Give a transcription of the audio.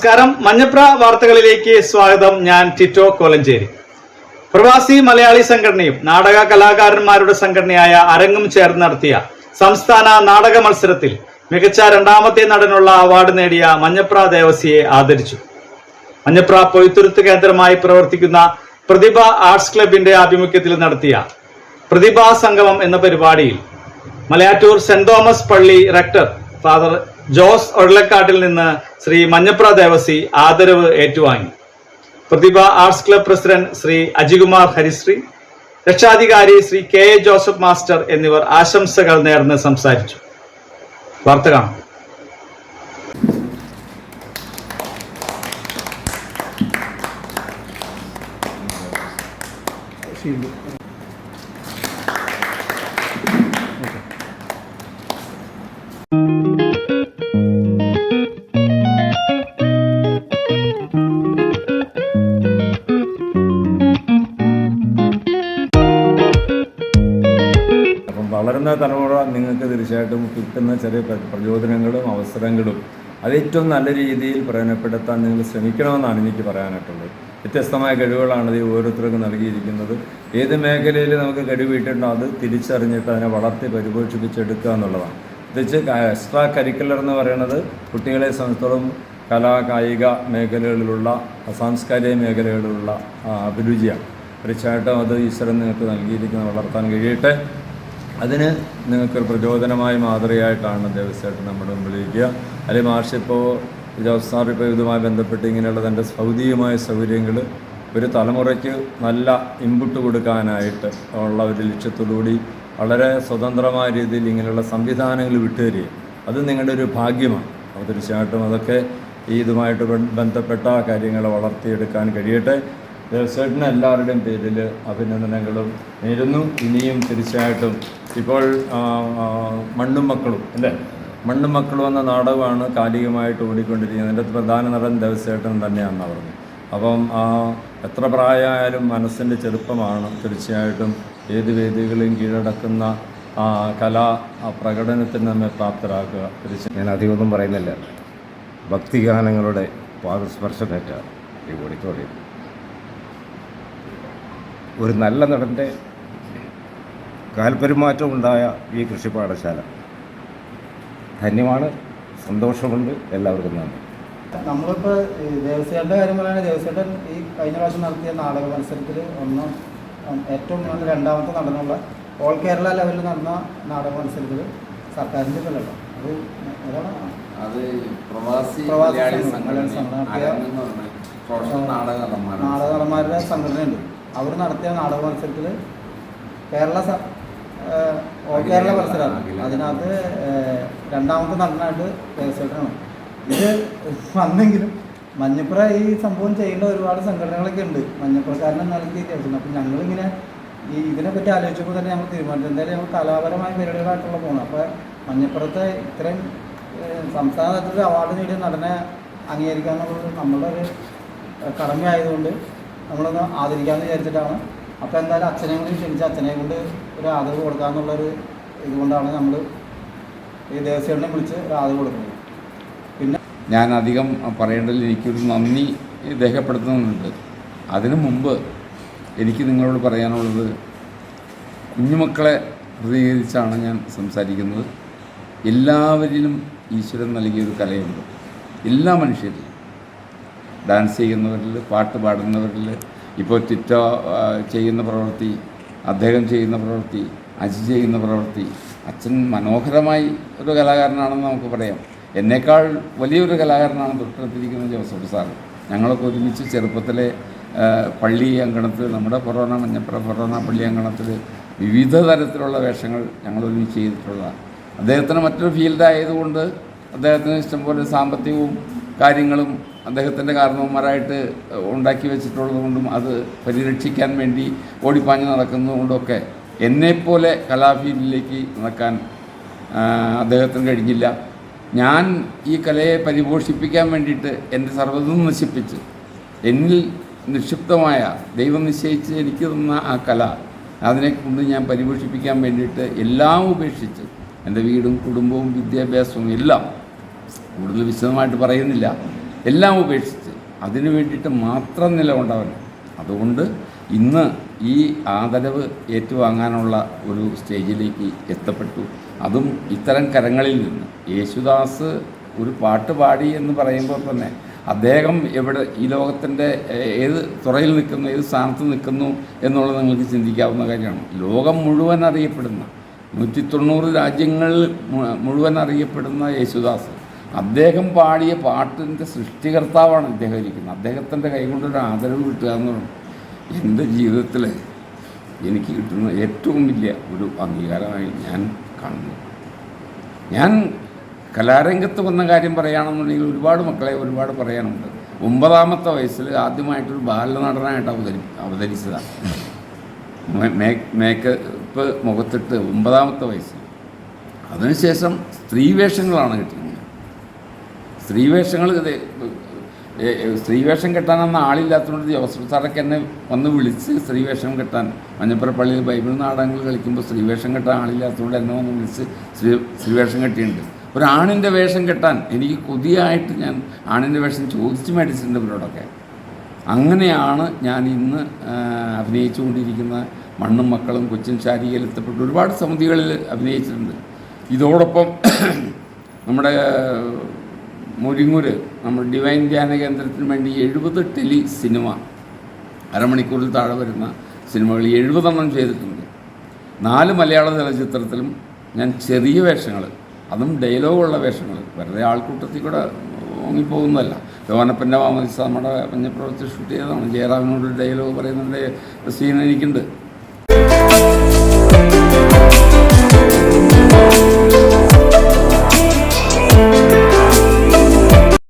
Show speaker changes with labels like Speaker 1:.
Speaker 1: നമസ്കാരം. മഞ്ഞപ്ര വാർത്തകളിലേക്ക് സ്വാഗതം. ഞാൻ ടിറ്റോ കോലഞ്ചേരി. പ്രവാസി മലയാളി സംഘടനയും നാടക കലാകാരന്മാരുടെ സംഘടനയായ അരങ്ങും ചേർന്ന് നടത്തിയ സംസ്ഥാന നാടക മത്സരത്തിൽ മികച്ച രണ്ടാമത്തെ നടനുള്ള അവാർഡ് നേടിയ മഞ്ഞപ്ര ദേവസിയെ ആദരിച്ചു. മഞ്ഞപ്ര പൊയ്ത്തുരുത്ത് കേന്ദ്രമായി പ്രവർത്തിക്കുന്ന പ്രതിഭ ആർട്സ് ക്ലബിന്റെ ആഭിമുഖ്യത്തിൽ നടത്തിയ പ്രതിഭാ സംഗമം എന്ന പരിപാടിയിൽ മലയാറ്റൂർ സെന്റ് തോമസ് പള്ളി റെക്ടർ ഫാദർ ജോസ് ഒഴലക്കാട്ടിൽ നിന്ന് ശ്രീ മഞ്ഞപ്ര ദേവസി ആദരവ് ഏറ്റുവാങ്ങി. Prathibha arts club president Shri Ajikumar Harishree രക്ഷാധികാരി Shri K A Joseph master എന്നിവർ ആശംസകൾ നേർന്ന് സംസാരിച്ചു. വാർത്ത കാണാം.
Speaker 2: തീർച്ചയായിട്ടും കിട്ടുന്ന ചെറിയ പ്ര- പ്രചോദനങ്ങളും അവസരങ്ങളും അത് ഏറ്റവും നല്ല രീതിയിൽ പ്രയോജനപ്പെടുത്താൻ നിങ്ങൾ ശ്രമിക്കണമെന്നാണ് എനിക്ക് പറയാനായിട്ടുള്ളത്. വ്യത്യസ്തമായ കഴിവുകളാണ് ഈ ഓരോരുത്തർക്കും നൽകിയിരിക്കുന്നത്. ഏത് മേഖലയിൽ നമുക്ക് കഴിവിട്ടുണ്ടോ അത് തിരിച്ചറിഞ്ഞിട്ട് അതിനെ വളർത്തി പരിപോഷിപ്പിച്ചെടുക്കുക എന്നുള്ളതാണ്. പ്രത്യേകിച്ച് എക്സ്ട്രാ കരിക്കുലർ എന്ന് പറയുന്നത് കുട്ടികളെ സംബന്ധിച്ചിടത്തോളം കലാ കായിക മേഖലകളിലുള്ള സാംസ്കാരിക മേഖലകളിലുള്ള അഭിരുചിയാണ്. തീർച്ചയായിട്ടും അത് ഈശ്വരൻ നിങ്ങൾക്ക് നൽകിയിരിക്കുന്ന വളർത്താൻ കഴിയട്ടെ. അതിന് നിങ്ങൾക്കൊരു പ്രചോദനമായി മാതൃകയായിട്ടാണ് ദേവസ്വമായിട്ട് നമ്മുടെ മുമ്പിലിരിക്കുക അല്ലെങ്കിൽ മാഷിപ്പോൾ ജോസ് സാർ ഇപ്പോൾ ഇതുമായി ബന്ധപ്പെട്ട് ഇങ്ങനെയുള്ള തന്റെ ഭൗതികമായ സൗകര്യങ്ങൾ ഒരു തലമുറയ്ക്ക് നല്ല ഇൻപുട്ട് കൊടുക്കാനായിട്ട് ഉള്ള ഒരു ലക്ഷ്യത്തോടുകൂടി വളരെ സ്വതന്ത്രമായ രീതിയിൽ ഇങ്ങനെയുള്ള സംവിധാനങ്ങൾ വിട്ടുതരികയും അത് നിങ്ങളുടെ ഒരു ഭാഗ്യമാണ്. അപ്പോൾ തീർച്ചയായിട്ടും അതൊക്കെ ഈ ഇതുമായിട്ട് ബന്ധപ്പെട്ട കാര്യങ്ങളെ വളർത്തിയെടുക്കാൻ കഴിയട്ടെ. ദേവസ്വേട്ടന് എല്ലാവരുടെയും പേരിൽ അഭിനന്ദനങ്ങളും നേരുന്നു. ഇനിയും തീർച്ചയായിട്ടും ഇപ്പോൾ മണ്ണും മക്കളും അല്ലേ? മണ്ണും മക്കളും എന്ന നാടകമാണ് കാലികമായിട്ട് ഓടിക്കൊണ്ടിരിക്കുന്നത്. അതിന്റെ പ്രധാന നടൻ ദേവസ്വേട്ടൻ തന്നെയാണെന്ന് പറഞ്ഞു. അപ്പം ആ എത്ര പ്രായമായാലും മനസ്സിന്റെ ചെറുപ്പമാണ്. തീർച്ചയായിട്ടും ഏത് വേദികളെയും കീഴടക്കുന്ന കലാ പ്രകടനത്തിന് നമ്മെ പ്രാപ്തരാക്കുക. തീർച്ചയായും
Speaker 3: ഞാൻ അധികമൊന്നും പറയുന്നില്ല. ഭക്തിഗാനങ്ങളുടെ പാദസ്പർശമേറ്റ ഈ ഓഡിറ്റോറിയം. ഒരു നല്ല നടന്റെ കാൽപെരുമാറ്റം ഉണ്ടായ ഈ കൃഷിപ്പാഠശാല ധന്യമാണ് സന്തോഷമുണ്ട് എല്ലാവർക്കും നന്ദി.
Speaker 4: നമ്മളിപ്പോൾ ദേവസ്വയുടെ കാര്യം പറയുകയാണെങ്കിൽ ദേവസ്വയുടെ ഈ കഴിഞ്ഞ പ്രാവശ്യം നടത്തിയ നാടക മത്സരത്തിൽ ഒന്ന് ഏറ്റവും നല്ല രണ്ടാമത്തെ നടന്നുള്ള ഓൾ കേരള ലെവലിൽ നടന്ന നാടക മത്സരത്തിൽ സർക്കാരിന്റെ ഇതല്ലോ അത് അതാണ്
Speaker 5: അത് പ്രവാസി
Speaker 4: പ്രവാസി
Speaker 5: സംഘടന. നാടക
Speaker 4: നടന്മാരുടെ സംഘടനയുണ്ട്. അവർ നടത്തിയ നാടക മത്സരത്തിൽ കേരള കേരള മത്സരമാണ് അതിനകത്ത് രണ്ടാമത്തെ നടനായിട്ട് ദേവസ്വനാണ് ഇത് വന്നെങ്കിലും മഞ്ഞപ്പുറ ഈ സംഭവം ചെയ്യേണ്ട ഒരുപാട് സംഘടനകളൊക്കെ ഉണ്ട്. മഞ്ഞപ്പുറക്കാരനെ നൽകി കേൾക്കുന്നു അപ്പം ഞങ്ങളിങ്ങനെ ഈ ഇതിനെപ്പറ്റി ആലോചിച്ചപ്പോൾ തന്നെ ഞങ്ങൾ തീരുമാനിച്ചു. എന്തായാലും ഞങ്ങൾ കലാപരമായ പരിപാടികളായിട്ടുള്ള പോകണം അപ്പോൾ മഞ്ഞപ്പുറത്തെ ഇത്രയും സംസ്ഥാന തലത്തിൽ അവാർഡ് നേടിയ നടനെ അംഗീകരിക്കുക എന്നുള്ളത് നമ്മളുടെ ഒരു ഏഹ് കടമയായതുകൊണ്ട് നമ്മളൊന്ന് ആദരിക്കാമെന്ന് വിചാരിച്ചിട്ടാണ്. അപ്പോൾ എന്തായാലും അച്ഛനെ കൊണ്ട് ക്ഷണിച്ച് അച്ഛനെ കൊണ്ട് ഒരു ആദരവ് കൊടുക്കാമെന്നുള്ളൊരു ഇതുകൊണ്ടാണ് നമ്മൾ ഈ ദേവസ്വനെ വിളിച്ച് ഒരു ആദരവ് കൊടുക്കുന്നത്. പിന്നെ
Speaker 5: ഞാൻ അധികം പറയേണ്ടതിൽ എനിക്കൊരു നന്ദി രേഖപ്പെടുത്തുന്നുണ്ട്. അതിനു മുമ്പ് എനിക്ക് നിങ്ങളോട് പറയാനുള്ളത് കുഞ്ഞുമക്കളെ പ്രതികരിച്ചാണ് ഞാൻ സംസാരിക്കുന്നത്. എല്ലാവരിലും ഈശ്വരൻ നൽകിയൊരു കലയുണ്ട്. എല്ലാ മനുഷ്യരിലും. ഡാൻസ് ചെയ്യുന്നവരിൽ പാട്ട് പാടുന്നവരിൽ ഇപ്പോൾ ടിറ്റ ചെയ്യുന്ന പ്രവൃത്തി അദ്ദേഹം ചെയ്യുന്ന പ്രവൃത്തി അജി ചെയ്യുന്ന പ്രവൃത്തി അച്ഛൻ മനോഹരമായി ഒരു കലാകാരനാണെന്ന് നമുക്ക് പറയാം. എന്നേക്കാൾ വലിയൊരു കലാകാരനാണ് തൊട്ടടുത്തിരിക്കുന്ന ജോസഫ് സാർ. ഞങ്ങളൊക്കെ ഒരുമിച്ച് ചെറുപ്പത്തിലെ പള്ളി അങ്കണത്തിൽ നമ്മുടെ ഫൊറോന മഞ്ഞപ്പുറ ഫൊറോന പള്ളി അങ്കണത്തിൽ വിവിധ തരത്തിലുള്ള വേഷങ്ങൾ ഞങ്ങൾ ഒരുമിച്ച് ചെയ്തിട്ടുള്ളതാണ്. അദ്ദേഹത്തിന് മറ്റൊരു ഫീൽഡ് ആയതുകൊണ്ട് അദ്ദേഹത്തിന് ഇഷ്ടംപോലെ സാമ്പത്തികവും കാര്യങ്ങളും അദ്ദേഹത്തിന്റെ കാരണവന്മാരായിട്ട് ഉണ്ടാക്കി വെച്ചിട്ടുള്ളത് കൊണ്ടും അത് പരിരക്ഷിക്കാൻ വേണ്ടി ഓടിപ്പാഞ്ഞ് നടക്കുന്നതുകൊണ്ടൊക്കെ എന്നെപ്പോലെ കലാഫീൽഡിലേക്ക് നടക്കാൻ അദ്ദേഹത്തിന് കഴിഞ്ഞില്ല. ഞാൻ ഈ കലയെ പരിപോഷിപ്പിക്കാൻ വേണ്ടിയിട്ട് എന്റെ സർവതും നശിപ്പിച്ച് എന്നിൽ നിക്ഷിപ്തമായ ദൈവം നിശ്ചയിച്ച് എനിക്ക് തന്ന ആ കല അതിനെക്കൊണ്ട് ഞാൻ പരിപോഷിപ്പിക്കാൻ വേണ്ടിയിട്ട് എല്ലാം ഉപേക്ഷിച്ച് എന്റെ വീടും കുടുംബവും വിദ്യാഭ്യാസവും എല്ലാം കൂടുതൽ വിശദമായിട്ട് പറയുന്നില്ല. എല്ലാം ഉപേക്ഷിച്ച് അതിനു വേണ്ടിയിട്ട് മാത്രം നിലകൊണ്ടവൻ. അതുകൊണ്ട് ഇന്ന് ഈ ആദരവ് ഏറ്റുവാങ്ങാനുള്ള ഒരു സ്റ്റേജിലേക്ക് എത്തപ്പെട്ടു. അതും ഇത്തരം കരങ്ങളിൽ നിന്ന്. യേശുദാസ് ഒരു പാട്ട് പാടി എന്ന് പറയുമ്പോൾ തന്നെ അദ്ദേഹം എവിടെ ഈ ലോകത്തിന്റെ ഏത് തുറയിൽ നിൽക്കുന്നു ഏത് സ്ഥാനത്ത് നിൽക്കുന്നു എന്നുള്ളത് നിങ്ങൾക്ക് ചിന്തിക്കാവുന്ന കാര്യമാണ്. ലോകം മുഴുവൻ അറിയപ്പെടുന്ന നൂറ്റി തൊണ്ണൂറ് രാജ്യങ്ങളിൽ മുഴുവൻ അറിയപ്പെടുന്ന യേശുദാസ്. അദ്ദേഹം പാടിയ പാട്ടിന്റെ സൃഷ്ടികർത്താവാണ് അദ്ദേഹം ഇരിക്കുന്നത്. അദ്ദേഹത്തിന്റെ കൈകൊണ്ടൊരു ആദരവ് കിട്ടുക എന്ന് പറയുന്നത് എന്റെ ജീവിതത്തിൽ എനിക്ക് കിട്ടുന്ന ഏറ്റവും വലിയ ഒരു അംഗീകാരമായി ഞാൻ കാണുന്നു. ഞാൻ കലാരംഗത്ത് വന്ന കാര്യം പറയുകയാണെന്നുണ്ടെങ്കിൽ ഒരുപാട് മക്കളെ ഒരുപാട് പറയാനുണ്ട്. ഒമ്പതാമത്തെ വയസ്സിൽ ആദ്യമായിട്ടൊരു ബാലനടനായിട്ട് അവതരി അവതരിച്ചതാണ്. മേക്കപ്പ് മുഖത്തിട്ട് ഒമ്പതാമത്തെ വയസ്സിൽ. അതിനുശേഷം സ്ത്രീവേഷങ്ങളാണ് കിട്ടുന്നത്. സ്ത്രീവേഷങ്ങൾ വേഷങ്ങൾ സ്ത്രീ വേഷം സ്ത്രീവേഷം കെട്ടാനന്ന് ആളില്ലാത്തതുകൊണ്ട് ജോസഫ് സാറൊക്കെ എന്നെ വന്ന് വിളിച്ച് സ്ത്രീവേഷം കെട്ടാൻ മഞ്ഞപ്പുറ പള്ളിയിൽ ബൈബിൾ നാടകങ്ങൾ കളിക്കുമ്പോൾ സ്ത്രീവേഷം കെട്ടാൻ ആളില്ലാത്തതുകൊണ്ട് എന്നെ വന്ന് വിളിച്ച് സ്ത്രീ സ്ത്രീവേഷം കെട്ടിയിട്ടുണ്ട്. ഒരു ആണിന്റെ വേഷം കെട്ടാൻ എനിക്ക് കൊതിയായിട്ട് ഞാൻ ആണിന്റെ വേഷം ചോദിച്ച് മേടിച്ചിട്ടുണ്ട് ഇവരോടൊക്കെ. അങ്ങനെയാണ് ഞാൻ ഇന്ന് അഭിനയിച്ചുകൊണ്ടിരിക്കുന്ന മണ്ണും മക്കളും കൊച്ചിൻ ശാരീരികയിൽ എത്തപ്പെട്ട ഒരുപാട് സമിതികളിൽ അഭിനയിച്ചിട്ടുണ്ട്. ഇതോടൊപ്പം നമ്മുടെ മുരിങ്ങൂര് നമ്മൾ ഡിവൈൻ ധ്യാന കേന്ദ്രത്തിന് വേണ്ടി എഴുപത് ടെലി സിനിമ അരമണിക്കൂറിൽ താഴെ വരുന്ന സിനിമകൾ എഴുപതെണ്ണം ചെയ്തിട്ടുണ്ട്. നാല് മലയാള ചലച്ചിത്രത്തിലും ഞാൻ ചെറിയ വേഷങ്ങൾ അതും ഡയലോഗുള്ള വേഷങ്ങൾ വെറുതെ ആൾക്കൂട്ടത്തിൽ കൂടെ ഓങ്ങിപ്പോകുന്നതല്ല. യോനപ്പന്റെ മാമദിസ നമ്മുടെ മഞ്ഞപ്രവർത്തി ഷൂട്ട് ചെയ്തതാണ്. ജയറാമിനോട് ഡയലോഗ് പറയുന്നുണ്ട് സീൻ എനിക്കുണ്ട്.